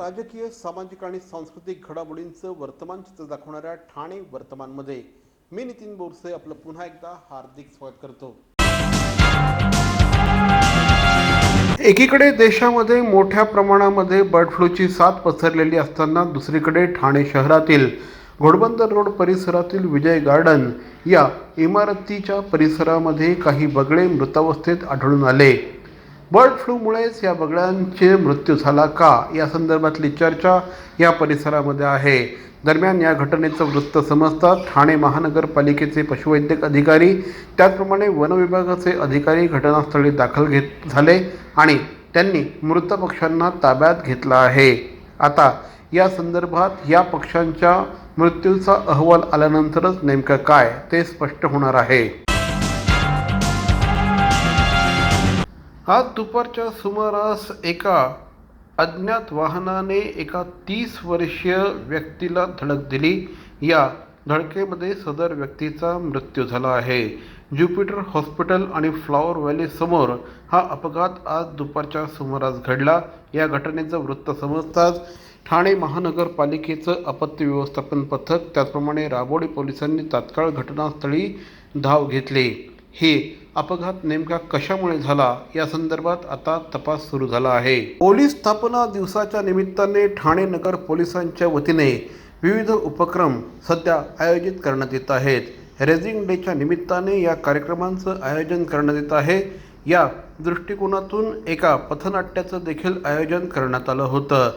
राजकीय सामाजिक आणि सांस्कृतिक घडामोडींचं वर्तमान चित्र दाखवणाऱ्या ठाणे वर्तमानमध्ये मी नितीन बोरसे आपलं पुन्हा एकदा हार्दिक स्वागत करतो. एकीकडे देशामध्ये मोठ्या प्रमाणामध्ये बर्ड फ्लूची साथ पसरलेली असताना दुसरीकडे ठाणे शहरातील घोडबंदर रोड परिसरातील विजय गार्डन या इमारतीच्या परिसरामध्ये काही बगळे मृतावस्थेत आढळून आले. बर्ड फ्लूमुळेच या बगळ्यांचे मृत्यू झाला का? या संदर्भातली चर्चा या परिसरामध्ये आहे. दरम्यान या घटनेचं वृत्त समजतात ठाणे महानगरपालिकेचे पशुवैद्यक अधिकारी त्याचप्रमाणे वनविभागाचे अधिकारी घटनास्थळी दाखल घेत झाले आणि त्यांनी मृत पक्ष्यांना ताब्यात घेतला आहे. आता या संदर्भात या पक्ष्यांच्या मृत्यूचा अहवाल आल्यानंतरच नेमकं काय ते स्पष्ट होणार आहे. आज दुपारच्या सुमारास एका अज्ञात वाहनाने एका तीस वर्षीय व्यक्तीला धडक दिली. या धडकेमध्ये सदर व्यक्तीचा मृत्यू झाला आहे. ज्युपिटर हॉस्पिटल आणि फ्लॉवर व्हॅली समोर हा अपघात आज दुपारच्या सुमारास घडला. या घटनेचं वृत्त समजताच ठाणे महानगरपालिकेचं आपत्ती व्यवस्थापन पथक त्याचप्रमाणे राबोडी पोलिसांनी तात्काळ घटनास्थळी धाव घेतली. हे अपघात नेमका कशामुळे झाला? या संदर्भात आता तपास सुरू झाला आहे. पोलीस स्थापना दिवसाच्या निमित्ताने ठाणे नगर पोलिसांच्या वतीने विविध उपक्रम सध्या आयोजित करण्यात येत आहेत. रेझिंग डेच्या निमित्ताने या कार्यक्रमांचं आयोजन करण्यात येत आहे. या दृष्टिकोनातून एका पथनाट्याचं देखील आयोजन करण्यात आलं होतं.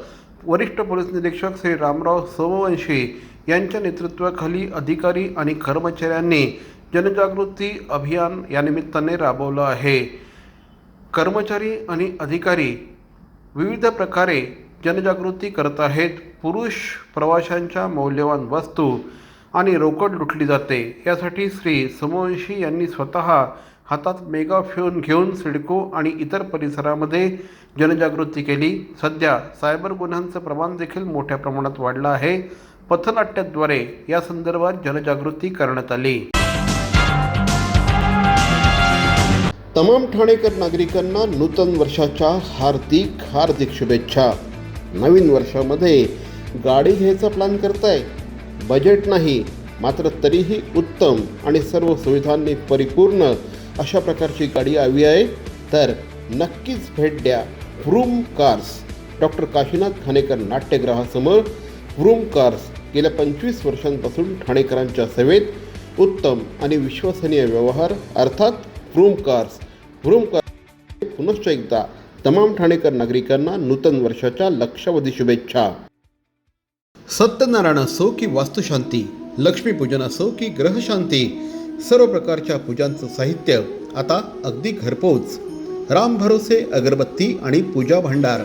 वरिष्ठ पोलीस निरीक्षक श्री रामराव सोमवंशी यांच्या नेतृत्वाखाली अधिकारी आणि कर्मचाऱ्यांनी जनजागृती अभियान या निमित्ताने राबवलं आहे. कर्मचारी आणि अधिकारी विविध प्रकारे जनजागृती करत आहेत. पुरुष प्रवाशांच्या मौल्यवान वस्तू आणि रोकड लुटली जाते. यासाठी श्री समवंशी यांनी स्वतः हातात मेगाफोन घेऊन सिडको आणि इतर परिसरामध्ये जनजागृती केली. सध्या सायबर गुन्ह्यांचं प्रमाण देखील मोठ्या प्रमाणात वाढलं आहे. पथनाट्याद्वारे या संदर्भात जनजागृती करण्यात आली. तमाम ठाणेकर नागरिकांना नूतन वर्षाच्या हार्दिक हार्दिक शुभेच्छा. नवीन वर्षामध्ये गाडी घ्यायचा प्लॅन करताय. बजेट नाही मात्र तरीही उत्तम आणि सर्व सुविधांनी परिपूर्ण अशा प्रकारची गाडी हवी आहे. तर नक्कीच भेट द्या vroom cars doctor Kashinath Khanekar नाट्यगृहासमोर vroom cars गेल्या पंचवीस वर्षांपासून ठाणेकरांच्या सेवेत उत्तम आणि विश्वसनीय व्यवहार अर्थात व्रूम कार्स व्रूम पुनश्च एकदा तमाम ठाणेकर नागरिकांना नूतन वर्षाच्या लक्षावधी शुभेच्छा. सत्यनारायण असो की वास्तुशांती लक्ष्मीपूजन असो की ग्रहशांती सर्व प्रकारच्या पूजांचं साहित्य आता अगदी घरपोच. राम भरोसे अगरबत्ती आणि पूजा भांडार.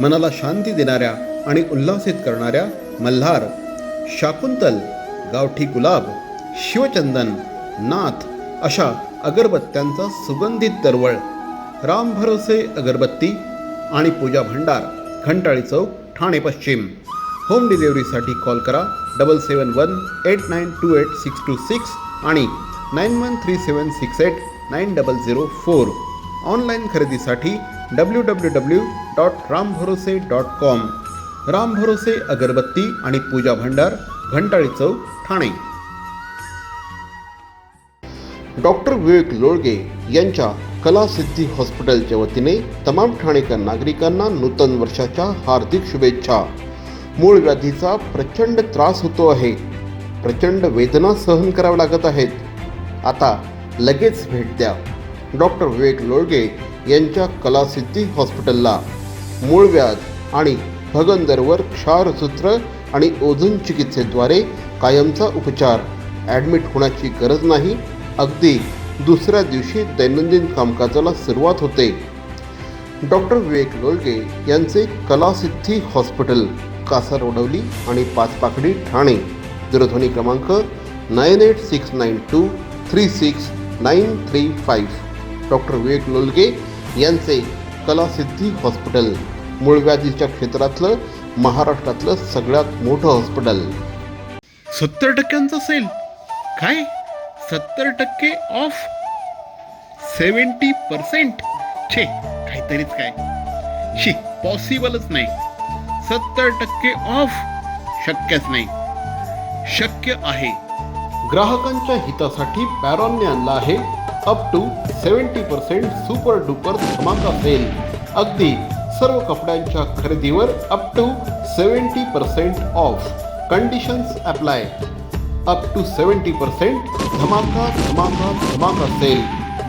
मनाला शांती देणाऱ्या आणि उल्हासित करणाऱ्या मल्हार शाकुंतल गावठी गुलाब शिवचंदन नाथ अशा अगरबत्त्यांचा सुगंधित दरवळ राम भरोसे अगरबत्ती आणि पूजा भंडार घंटाळी चौक ठाणे पश्चिम. होम डिलिव्हरीसाठी कॉल करा double seven one eight nine two eight six two six आणि nine one three seven six eight nine double zero four online खरेदीसाठी W W W dot Ram Bharose dot com Ram भरोसे अगरबत्ती आणि पूजा भंडार घंटाळी चौक Thane. Doctor विवेक लोळगे यांच्या कलासिद्धी हॉस्पिटलच्या वतीने तमाम ठाणेकर नागरिकांना नूतन वर्षाच्या हार्दिक शुभेच्छा. मूळ व्याधीचा प्रचंड त्रास होतो आहे. प्रचंड वेदना सहन कराव्या लागत आहेत. आता लगेच भेट द्या. डॉक्टर विवेक लोळगे यांच्या कलासिद्धी हॉस्पिटलला. मूळ व्याध आणि भगंदरवर क्षारसूत्र आणि ओझोन चिकित्सेद्वारे कायमचा उपचार. ॲडमिट होण्याची गरज नाही अगदी दुसऱ्या दिवशी दैनंदिन कामकाजाला सुरुवात होते. डॉक्टर विवेक लोलगे यांचे कलासिद्धी हॉस्पिटल कासार रोडवली आणि पाचपाकडी ठाणे. दूरध्वनी क्रमांक nine eight six nine two three six nine three five doctor Vivek Lolge यांचे कलासिद्धी हॉस्पिटल मूळव्याधीच्या क्षेत्रातलं महाराष्ट्रातलं सगळ्यात मोठं हॉस्पिटल. सत्तर टक्क्यांचं सेल. काय? सत्तर टक्के ऑफ सेवन्टी पर्सेंट छे काहीतरीच काय. शी पॉसिबलच नाही. सत्तर टक्के ऑफ शक्यच नाही. शक्य आहे. ग्राहकांच्या हितासाठी पॅरॉनने आणला आहे. Up to seventy percent super duper धमाका सेल अगदी सर्व कपड्यांच्या खरेदीवर up to seventy percent off conditions apply up to seventy percent धमाका धमाका धमाका sale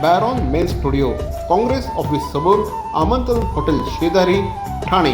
Baron men studio Congress office समोर आमंत्रण हॉटेल शेजारी ठाणे.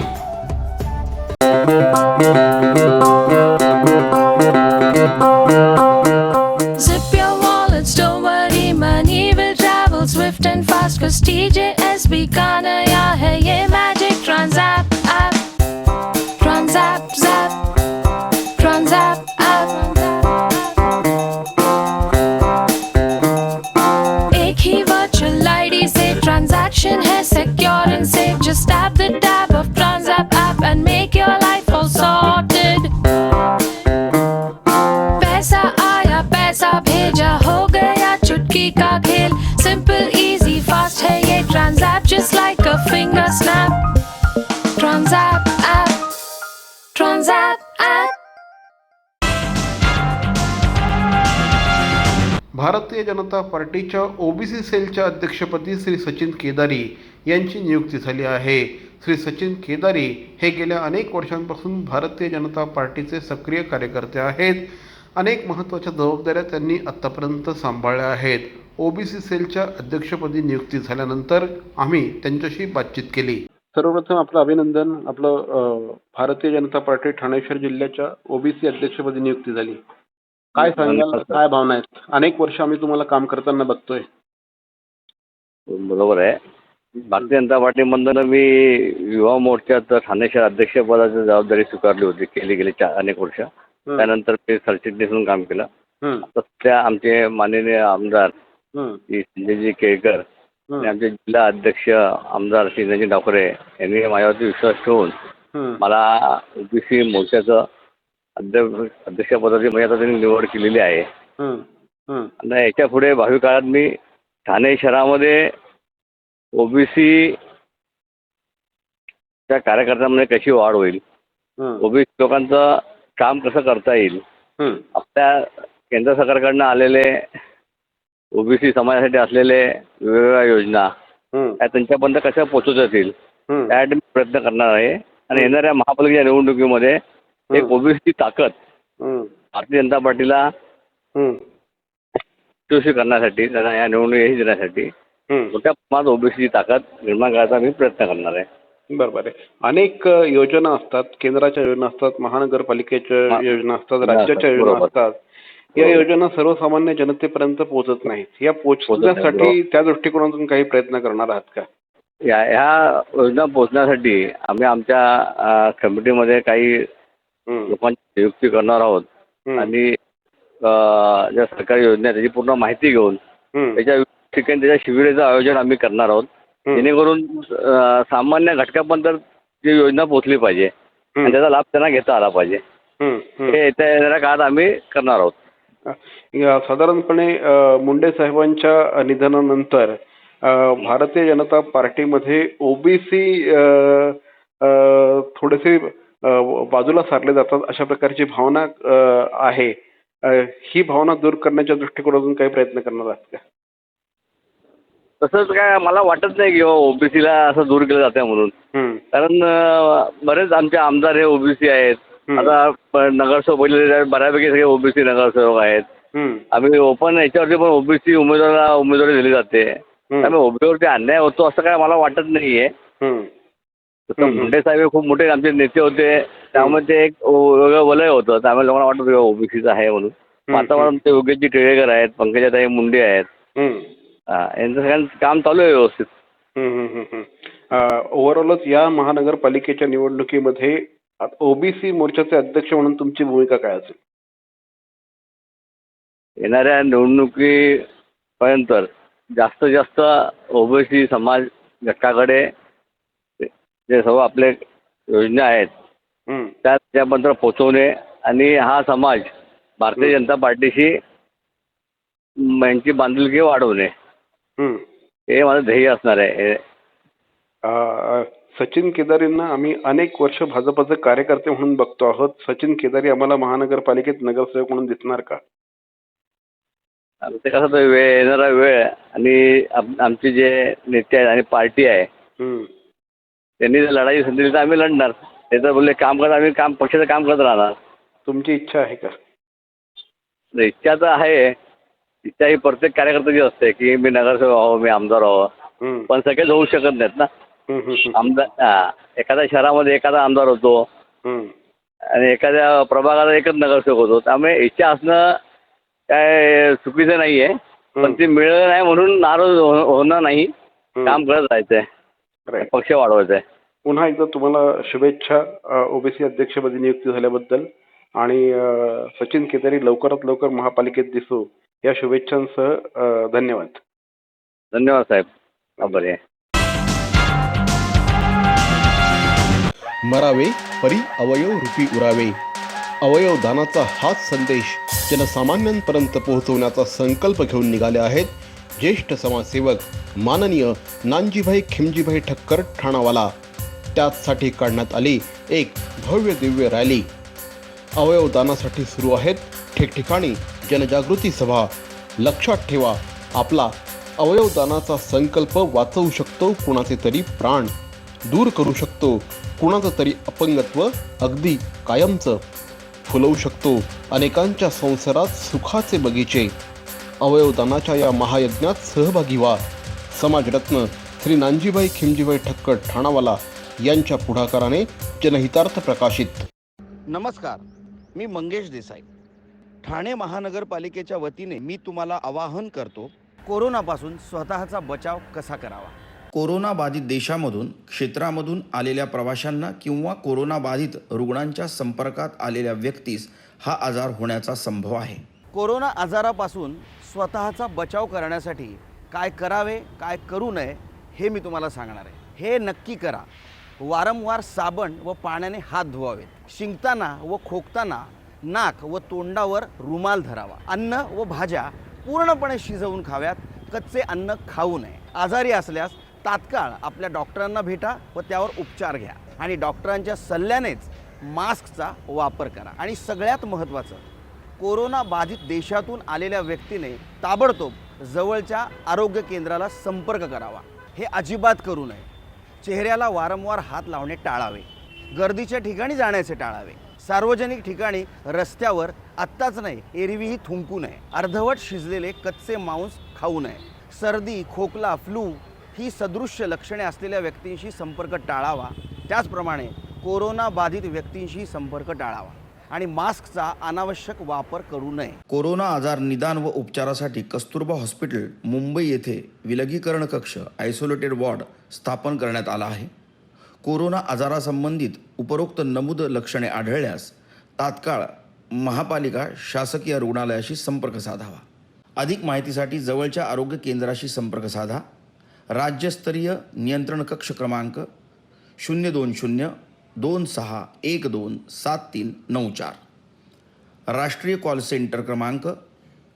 जनता पार्टीच्या ओबीसी सेलच्या अध्यक्षपदी श्री सचिन केदारी यांची नियुक्ती झाली आहे. श्री सचिन केदारी हे गेल्या अनेक वर्षांपासून भारतीय जनता पार्टीचे सक्रिय कार्यकर्ते आहेत. अनेक महत्त्वाच्या जबाबदाऱ्या त्यांनी आत्तापर्यंत सांभाळल्या आहेत. ओबीसी सेलच्या अध्यक्षपदी नियुक्ती झाल्यानंतर आम्ही त्यांच्याशी बातचीत केली. सर्वप्रथम आपलं अभिनंदन. आपलं भारतीय जनता पार्टी ठाणे शहर जिल्ह्याच्या ओबीसी अध्यक्षपदी नियुक्ती झाली. काय सांगाल? काय भावना आहेत? अनेक वर्ष आम्ही तुम्हाला काम करताना बघतोय. बरोबर आहे. भारतीय जनता पार्टीमधनं मी युवा मोर्चात ठाणे शहर अध्यक्षपदाची जबाबदारी स्वीकारली होती केली गेली चार अनेक वर्ष. त्यानंतर मी सरचिटणीस म्हणून काम केलं. त्या आमचे माननीय आमदार संजयजी केळकर आणि आमचे जिल्हा अध्यक्ष आमदार श्री संजय डावखरे यांनी माझ्यावरती विश्वास ठेवून मला ओबीसी मोर्चाचं अध्यक्ष अध्यक्षपदाची आता त्यांनी निवड केलेली आहे. आणि याच्यापुढे भावी काळात मी ठाणे शहरामध्ये ओबीसी त्या कार्यकर्त्यांमध्ये कशी वाढ होईल? ओबीसी लोकांचं काम कसं करता येईल? हं, आपल्या केंद्र सरकारकडनं आलेले ओबीसी समाजासाठी असलेले वेगवेगळ्या योजना त्या त्यांच्यापर्यंत कशा पोचवता येतील? त्यासाठी मी प्रयत्न करणार आहे. आणि येणाऱ्या महापालिकेच्या निवडणुकीमध्ये एक हं. ओबीसी ताकद भारतीय जनता पार्टीला हं, यशस्वी करण्यासाठी त्यांना या निवडणूक यश देण्यासाठी. मोठ्या प्रमाणात ओबीसीची ताकद निर्माण करायचा मी प्रयत्न करणार आहे बरोबर आहे अनेक योजना असतात केंद्राच्या योजना असतात महानगरपालिकेच्या. योजना असतात राज्याच्या योजना. असतात या. योजना सर्वसामान्य जनतेपर्यंत पोहोचत नाहीत या पोहोचण्यासाठी. त्या दृष्टिकोनातून काही प्रयत्न करणार आहात का या ह्या योजना पोहोचण्यासाठी आम्ही आमच्या कमिटीमध्ये काही लोकांची नियुक्ती करणार आहोत. आणि ज्या सरकारी योजना आहेत त्याची पूर्ण माहिती घेऊन त्याच्या ठिकाणी त्याच्या शिबिराचं आयोजन आम्ही करणार आहोत. जेणेकरून सामान्य घटकापर्यंत ती योजना पोहोचली पाहिजे आणि त्याचा लाभ त्यांना घेता आला पाहिजे. हं, येत्या येणाऱ्या काळात आम्ही करणार आहोत. साधारणपणे मुंडे साहेबांच्या निधनानंतर भारतीय जनता पार्टीमध्ये ओबीसी थोडेसे बाजूला सारले जातात अशा प्रकारची भावना आहे. ही भावना दूर करण्याच्या दृष्टिकोनातून काही प्रयत्न करणार आहात का? तसंच काय मला वाटत नाही की ओबीसीला असं दूर केलं जातं म्हणून. कारण बरेच आमचे आमदार हे ओबीसी आहेत. आता नगरसेवक बऱ्यापैकी सगळे ओबीसी नगरसेवक आहेत. आम्ही ओपन याच्यावरती पण ओबीसी उमेदवाराला उमेदवारी दिली जाते. त्यामुळे ओबीसीवरती अन्याय होतो असं काय मला वाटत नाही आहे हं, तसं. मुंडे साहेब हे खूप मोठे आमचे नेते होते. त्यामुळे ते एक वेगळं वलय होतं. त्यामुळे लोकांना वाटत ओबीसीचं आहे म्हणून. वातावरण ते योगेशजी टिळेकर आहेत पंकजाताई मुंडे आहेत. हं, यांचं सगळ्यांचं काम चालू आहे व्यवस्थित. ओव्हरऑलच या महानगरपालिकेच्या निवडणुकीमध्ये ओबीसी मोर्चाचे अध्यक्ष म्हणून तुमची भूमिका काय असेल? येणाऱ्या निवडणुकीपर्यंत जास्तीत जास्त ओबीसी समाज घटकाकडे जे सर्व आपले योजना आहेत त्या त्याबद्दल पोचवणे आणि हा समाज भारतीय जनता पार्टीशी यांची बांधिलकी वाढवणे हं. हे माझं ध्येय असणार आहे. सचिन केदारींना आम्ही अनेक वर्ष भाजपचे कार्यकर्ते म्हणून बघतो आहोत. सचिन केदारी आम्हाला महानगरपालिकेत नगरसेवक म्हणून दिसणार का? ते कसं वेळ येणारा वेळ आणि आम- आमचे जे नेते आहेत आणि पार्टी आहे. त्यांनी जर लढाई संधी दिली तर आम्ही लढणार. ते तर बोलले काम करत आम्ही काम पक्षाचं काम करत राहणार. तुमची इच्छा आहे का? तर इच्छा तर आहे. इच्छा ही प्रत्येक कार्यकर्त्याची असते की मी नगरसेवक व्हावं मी आमदार व्हावं. हम्म. पण सगळेच होऊ शकत नाहीत ना. आमदार हा एखाद्या शहरामध्ये एखादा आमदार होतो. आणि एखाद्या प्रभागाला एकच नगरसेवक होतो. त्यामुळे इच्छा असणं काय चुकीचं नाही आहे पण ती मिळलं नाही म्हणून नाराज हो- होणं नाही. काम करत राहायचंय. Right. पक्ष वाढवायचा आहे. पुन्हा एकदा तुम्हाला शुभेच्छा ओबीसी अध्यक्षपदी नियुक्ती झाल्याबद्दल आणि सचिन केदारी लवकरात लवकर महापालिकेत दिसू या शुभेच्छांसह धन्यवाद. धन्यवाद साहेब. आभारी आहे. मरावे परी अवयव रूपी उरावे. अवयव दानाचा हाच संदेश जनसामान्यांपर्यंत पोहोचवण्याचा संकल्प घेऊन निघाले आहेत ज्येष्ठ समाजसेवक माननीय नानजीभाई खिमजीभाई ठक्कर ठाणावाला. त्याचसाठी काढण्यात आली एक भव्य दिव्य रॅली. अवयव दानासाठी सुरू आहेत ठिकठिकाणी जनजागृती सभा. लक्षात ठेवा आपला अवयव दानाचा संकल्प वाचवू शकतो कुणाचे तरी प्राण. दूर करू शकतो कुणाचं तरी अपंगत्व अगदी कायमचं. फुलवू शकतो अनेकांच्या संसारात सुखाचे बगीचे. अवयवदानाच्या या महायज्ञात सहभागी व्हा. समाजरत्न श्री नानजीबाई खिमजीबाई ठक्कर ठाणावाला यांच्या पुढाकाराने जनहितार्थ प्रकाशित. नमस्कार मी मंगेश देसाई. ठाणे महानगरपालिकेच्या वतीने मी तुम्हाला आवाहन करतो कोरोनापासून स्वतःचा बचाव कसा करावा? कोरोना बाधित देशामधून क्षेत्रामधून आलेल्या प्रवाशांना किंवा कोरोना बाधित रुग्णांच्या संपर्कात आलेल्या व्यक्तीस हा आजार होण्याचा संभव आहे. कोरोना आजारापासून स्वतःचा बचाव करण्यासाठी काय करावे काय करू नये हे मी तुम्हाला सांगणार आहे. हे नक्की करा. वारंवार साबण व पाण्याने हात धुवावेत. शिंकताना व खोकताना नाक व तोंडावर रुमाल धरावा. अन्न व भाज्या पूर्णपणे शिजवून खाव्यात. कच्चे अन्न खाऊ नये. आजारी असल्यास तात्काळ आपल्या डॉक्टरांना भेटा व त्यावर उपचार घ्या. आणि डॉक्टरांच्या सल्ल्यानेच मास्कचा वापर करा. आणि सगळ्यात महत्त्वाचं कोरोना बाधित देशातून आलेल्या व्यक्तीने ताबडतोब जवळच्या आरोग्य केंद्राला संपर्क करावा. हे अजिबात करू नये. चेहऱ्याला वारंवार हात लावणे टाळावे. गर्दीच्या ठिकाणी जाण्याचे टाळावे. सार्वजनिक ठिकाणी रस्त्यावर आत्ताच नाही एरवीही थुंकू नये. अर्धवट शिजलेले कच्चे मांस खाऊ नये. सर्दी खोकला फ्लू ही सदृश्य लक्षणे असलेल्या व्यक्तींशी संपर्क टाळावा. त्याचप्रमाणे कोरोना बाधित व्यक्तींशी संपर्क टाळावा. आणि मास्कचा अनावश्यक वापर करू नये. कोरोना आजार निदान व उपचारासाठी कस्तुरबा हॉस्पिटल मुंबई येथे विलगीकरण कक्ष आयसोलेटेड वॉर्ड स्थापन करण्यात आला आहे. कोरोना आजारासंबंधित उपरोक्त नमूद लक्षणे आढळल्यास तात्काळ महापालिका शासकीय रुग्णालयाशी संपर्क साधावा. अधिक माहितीसाठी जवळच्या आरोग्य केंद्राशी संपर्क साधा. राज्यस्तरीय नियंत्रण कक्ष क्रमांक शून्य दोन शून्य दोन सहा एक दोन सात तीन नऊ चार. राष्ट्रीय कॉल सेंटर क्रमांक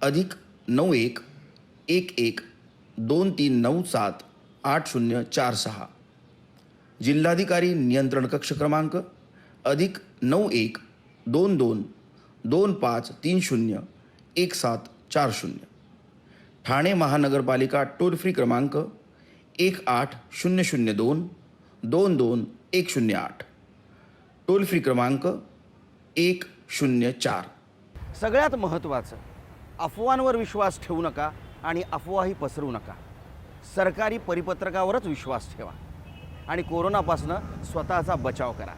अधिक नऊ एक एक एक दोन तीन नऊ सात आठ शून्य चार सहा. जिल्हाधिकारी नियंत्रण कक्ष क्रमांक अधिक नऊ एक दोन दोन दोन पाच तीन शून्य एक सात चार शून्य. ठाणे महानगरपालिका टोल फ्री क्रमांक एक आठ शून्य शून्य दोन दोन दोन एक शून्य आठ. टोल फ्री क्रमांक एक शून्य चार. सगळ्यात महत्त्वाचं अफवांवर विश्वास ठेवू नका आणि अफवाही पसरवू नका. सरकारी परिपत्रकावरच विश्वास ठेवा आणि कोरोनापासून स्वतःचा बचाव करा.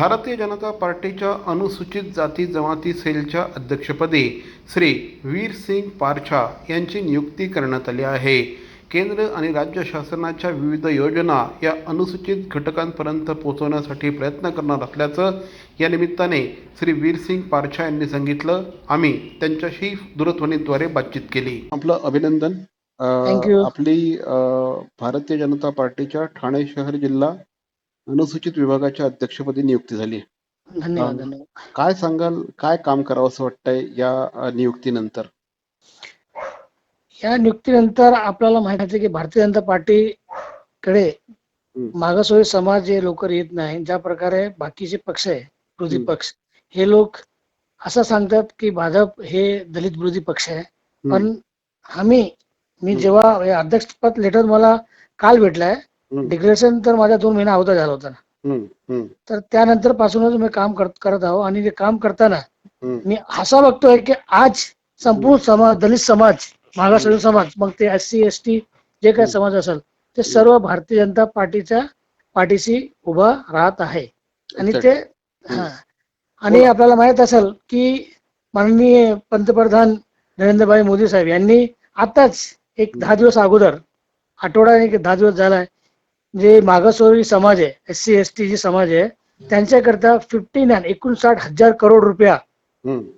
भारतीय जनता पार्टीच्या अनुसूचित जाती जमाती सेलच्या अध्यक्षपदी श्री वीर सिंग पारछा यांची नियुक्ती करण्यात आली आहे. केंद्र आणि राज्य शासनाच्या विविध योजना या अनुसूचित घटकांपर्यंत पोहोचवण्यासाठी प्रयत्न करणार असल्याचं या निमित्ताने श्री वीरसिंग पारछा यांनी सांगितलं. आम्ही त्यांच्याशी दूरध्वनीद्वारे बातचीत केली. आपलं अभिनंदन. आपली भारतीय जनता पार्टीच्या ठाणे शहर जिल्हा अनुसूचित विभागाच्या अध्यक्षपदी नियुक्ती झाली धन्यवाद हा. धन्यवाद काय सांगाल काय काम करावं असं वाटतंय या अ, नियुक्तीनंतर या नियुक्तीनंतर आपल्याला माहिती आहे की भारतीय जनता पार्टीकडे मागासवर्गीय समाज जे लोक येत नाही ज्या प्रकारे बाकीचे पक्ष आहे विरोधी हम्म. पक्ष हे लोक असं सांगतात की भाजप हे दलित विरोधी पक्ष आहे पण आम्ही मी हम्म. जेव्हा हे अध्यक्षपद लेटर मला काल भेटलाय. डिक्लेरेशन तर माझ्या दोन महिना अगोदर झालं होतं हम्म, तर त्यानंतर पासूनच मी काम करत करत आहो. आणि ते काम करताना. मी असा बघतोय की आज संपूर्ण समाज दलित समाज मागासवर्गीय समाज मग ते एस सी एस टी जे काही समाज असेल ते सर्व भारतीय जनता पार्टीच्या पाठीशी उभा राहत आहे. आणि ते हा. आणि आपल्याला माहीत असेल की माननीय पंतप्रधान नरेंद्रभाई मोदी साहेब यांनी आताच एक दहा दिवस अगोदर आठवडा एक दहा दिवस झालाय जे मागासवर्गीय समाज आहे एस सी एस टी जे समाज आहे त्यांच्याकरता फिफ्टी नाईन एकोणसाठ हजार करोड रुपया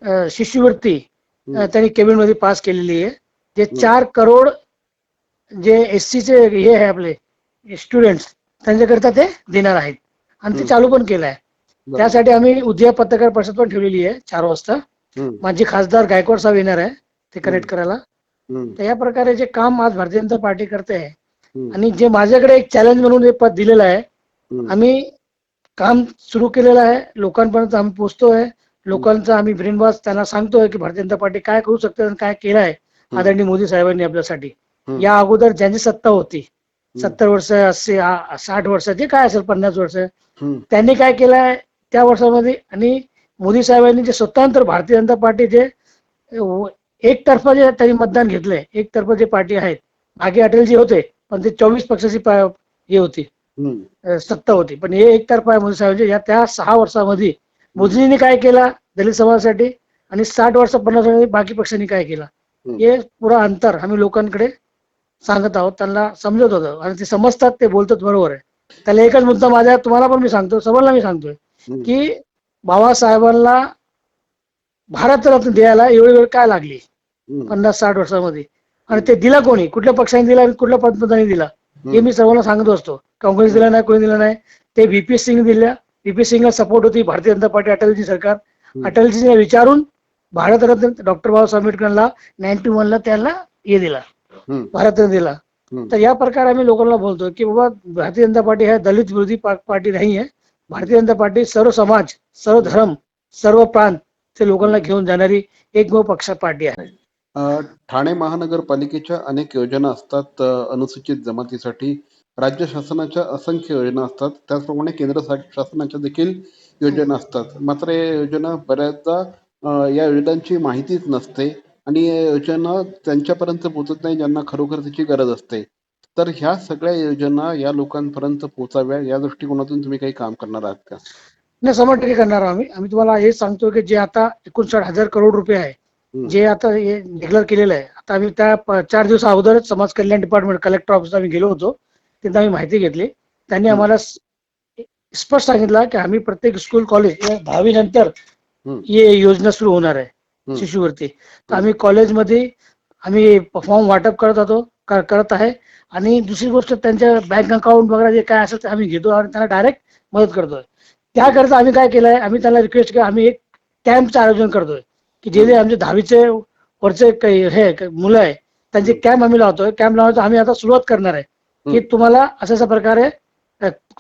अ, शिष्यवृत्ती अ. त्यांनी कॅबिनेटमध्ये पास केलेली आहे. जे चार करोड जे एस चे हे आहे आपले स्टुडंट त्यांच्याकरता ते देणार आहेत. आणि ते हम्म. चालू पण केलं आहे. त्यासाठी आम्ही उद्या पत्रकार परिषद पण ठेवलेली आहे चार वाजता. माझी खासदार गायकवाड साहेब येणार आहे ते कनेक्ट. करायला. तर या प्रकारे जे काम आज भारतीय जनता पार्टी करते आहे आणि जे माझ्याकडे एक चॅलेंज म्हणून हे पद दिलेलं आहे. आम्ही काम सुरू केलेलं आहे लोकांपर्यंत आम्ही पोहोचतोय लोकांचा आम्ही ब्रेन वॉश त्यांना सांगतोय की भारतीय जनता पार्टी काय करू शकते आणि काय केलं आहे आदरणीय मोदी साहेबांनी आपल्यासाठी. या अगोदर ज्यांची सत्ता होती सत्तर वर्ष अस्सी साठ वर्ष जे काय असेल पन्नास वर्ष त्यांनी काय केलंय त्या वर्षामध्ये आणि मोदी साहेबांनी जे स्वतंत्र भारतीय जनता पार्टी जे एकतर्फा जे त्यांनी मतदान घेतलंय एकतर्फा जे पार्टी आहेत मागे अटलजी होते पण ते चोवीस पक्षाची हे होती. सत्ता होती. पण हे एकतर्फा आहे मोदी साहेबांची या त्या सहा वर्षामध्ये मोदींनी काय केलं दलित समाजासाठी आणि साठ वर्ष पन्नास वर्षांनी बाकी पक्षांनी काय केलं. हे पुरा अंतर आम्ही लोकांकडे सांगत आहोत. त्यांना समजत होतं आणि ते समजतात ते बोलतात बरोबर आहे. त्याला एकच मुद्दा माझ्या तुम्हाला पण मी सांगतो सर्वांना मी सांगतोय. की बाबासाहेबांना भारतरत्न द्यायला एवढी वेळ काय लागली. पन्नास साठ वर्षामध्ये. आणि ते दिला कोणी? कुठल्या पक्षाने दिला आणि कुठल्या पंतप्रधानाने दिला? हे मी सर्वांना सांगत असतो. काँग्रेस दिला नाही कोणी दिला नाही. ते व्हीपी सिंग दिल्या. व्हीपी सिंगला सपोर्ट होती भारतीय जनता पार्टी अटलजी सरकार. अटलजीने विचारून भारतरत्न डॉक्टर बाबासाहेब आंबेडकरला नाईन्टी ला त्याला हे दिला. भारतरत्न दिला. तर या प्रकारे आम्ही लोकांना बोलतो की बाबा भारतीय जनता पार्टी ह्या दलित विरोधी पार्टी नाही आहे. भारतीय जनता पार्टी सर्व समाज सर्व धर्म सर्व प्रांत ते लोकांना घेऊन जाणारी एकमेव पक्ष पार्टी आहे. अ, ठाणे महानगरपालिकेच्या अनेक योजना असतात अ, अनुसूचित जमातीसाठी. राज्य शासनाच्या असंख्य योजना असतात. त्याचप्रमाणे केंद्र सा- शासनाच्या देखील योजना असतात. मात्र या योजना बऱ्याचदा अ, या योजनांची माहितीच नसते आणि या योजना त्यांच्यापर्यंत पोहोचत नाही ज्यांना खरोखर त्याची गरज असते. तर ह्या सगळ्या योजना या लोकांपर्यंत पोहोचाव्या या दृष्टिकोनातून तुम्ही काही काम करणार आहात का? नाही शंभर टक्के करणार आहोत आम्ही. आम्ही तुम्हाला हे सांगतो की जे आता एकोणसाठ हजार करोड रुपये आहे जे आता हे डिक्लेअर केलेलं आहे. आता आम्ही त्या प- चार दिवस अगोदरच समाज कल्याण डिपार्टमेंट कलेक्टर ऑफिसला आम्ही गेलो होतो. तिथे आम्ही माहिती घेतली. त्यांनी हम्म. आम्हाला स- स्पष्ट सांगितलं की आम्ही प्रत्येक स्कूल कॉलेज दहावी नंतर हम्म. ही योजना सुरू होणार आहे हम्म. शिष्यवृत्ती तर आम्ही कॉलेजमध्ये आम्ही फॉर्म वाटप करत होतो कर- करत आहे. आणि दुसरी गोष्ट त्यांच्या बँक अकाउंट वगैरे जे काय असेल ते आम्ही घेतो आणि त्यांना डायरेक्ट मदत करतोय. त्याकरता आम्ही काय केलंय? आम्ही त्यांना रिक्वेस्ट केलं आम्ही एक कॅम्पचं आयोजन करतोय. की जे जे आमचे दहावीचे वरचे काही हे मुलं आहे त्यांचे कॅम्प आम्ही लावतोय. कॅम्प लावायचं आम्ही आता सुरुवात करणार आहे. की. तुम्हाला अशा अशा प्रकारे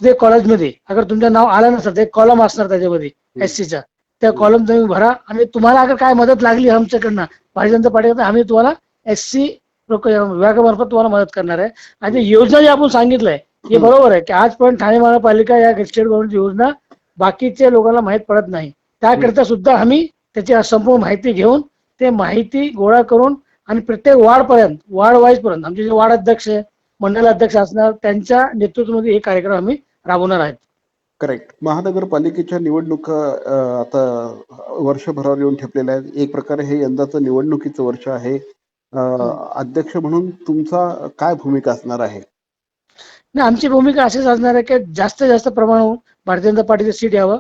ते कॉलेजमध्ये अगर तुमचं नाव आलं नसेल ते कॉलम असणार त्याच्यामध्ये एस सीचा त्या कॉलम तुम्ही भरा. आणि तुम्हाला अगर काय मदत लागली आमच्याकडनं भारतीय जनता पार्टीकडनं आम्ही तुम्हाला एस सी लोक विभागामार्फत तुम्हाला मदत करणार आहे. आणि ते योजना जी आपण सांगितलंय हे. बरोबर आहे की आजपर्यंत ठाणे महानगरपालिका या स्टेट गव्हर्नमेंट योजना बाकीच्या लोकांना माहीत पडत नाही. त्याकरिता सुद्धा आम्ही त्याची संपूर्ण माहिती घेऊन ते माहिती गोळा करून आणि प्रत्येक वार्डपर्यंत वार्ड वाईज पर्यंत आमचे जे वार्ड अध्यक्ष मंडल अध्यक्ष असणार त्यांच्या नेतृत्वामध्ये हे कार्यक्रम आम्ही राबवणार आहेत. करेक्ट महानगरपालिकेच्या निवडणुका आता वर्षभरावर येऊन ठेपलेल्या आहेत. एक प्रकारे हे यंदाचं निवडणुकीचं वर्ष आहे. अध्यक्ष म्हणून तुमचा काय भूमिका असणार आहे? नाही आमची भूमिका अशीच असणार आहे की जास्तीत जास्त प्रमाणावर भारतीय जनता पार्टीचं सीट यावं.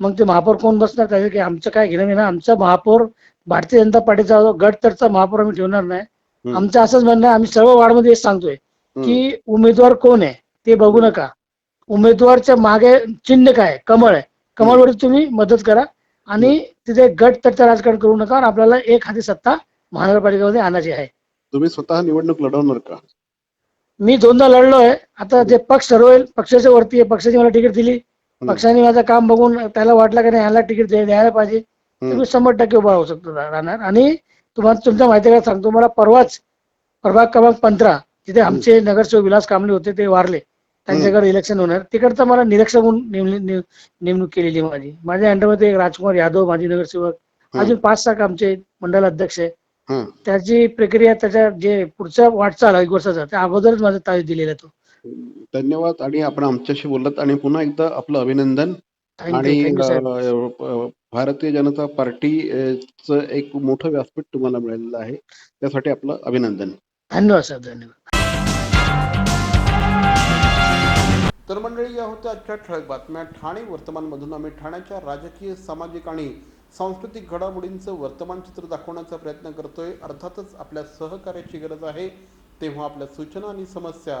मग ते महापौर कोण बसणार? त्याचे की आमचं काय घेणं नाही ना आमचा महापौर भारतीय जनता पार्टीचा गट तरचा महापौर आम्ही ठेवणार नाही. आमचं असंच म्हणणं आम्ही सर्व वार्डमध्ये हेच सांगतोय की उमेदवार कोण आहे ते बघू नका. उमेदवारच्या मागे चिन्ह काय आहे? कमळ आहे. कमळवरती तुम्ही मदत करा आणि तिथे गट तरचं राजकारण करू नका आणि आपल्याला एक हाती सत्ता महानगरपालिकेमध्ये आणायची आहे. तुम्ही स्वतः निवडणूक लढवणार का? मी दोनदा लढलोय आता जे पक्ष ठरवेल पक्षाच्या वरती आहे पक्षाने मला तिकीट दिली. पक्षाने माझं काम बघून त्याला वाटलं की नाही ह्याला तिकीट द्याय- द्यायला पाहिजे. मी शंभर टक्के उभा राहू शकतो राहणार. आणि तुम्हाला तुमच्या माहिती सांगतो मला परवाच प्रभाग क्रमांक पंधरा जिथे आमचे नगरसेवक विलास कांबळे होते ते वारले. त्यांच्याकडे इलेक्शन होणार. तिकडचं मला निरीक्षक म्हणून नेमणूक केलेली माझी. माझ्या अंडरमध्ये एक राजकुमार यादव माजी नगरसेवक अजून पाच सहा आमचे मंडल अध्यक्ष आहे. त्याची प्रक्रिया त्याच्या जे पुढच्या वाटचाल एक वर्षाचा त्या अगोदरच माझा तारीख दिलेला तो. धन्यवाद. आणि आपण आमच्याशी बोलत आणि पुन्हा एकदा आपलं अभिनंदन. आणि भारतीय जनता पार्टीच एक मोठं व्यासपीठ तुम्हाला मिळालेलं आहे. त्यासाठी आपलं अभिनंदन. धन्यवाद साहेब धन्यवाद. तर मंडळी या होत्या आजच्या ठळक बातम्या. ठाणे वर्तमानमधून आम्ही ठाण्याच्या राजकीय सामाजिक आणि सांस्कृतिक घडामोडींचं वर्तमान चित्र दाखवण्याचा प्रयत्न करतोय. अर्थातच आपल्या सहकार्याची गरज आहे. तेव्हा आपल्या सूचना आणि समस्या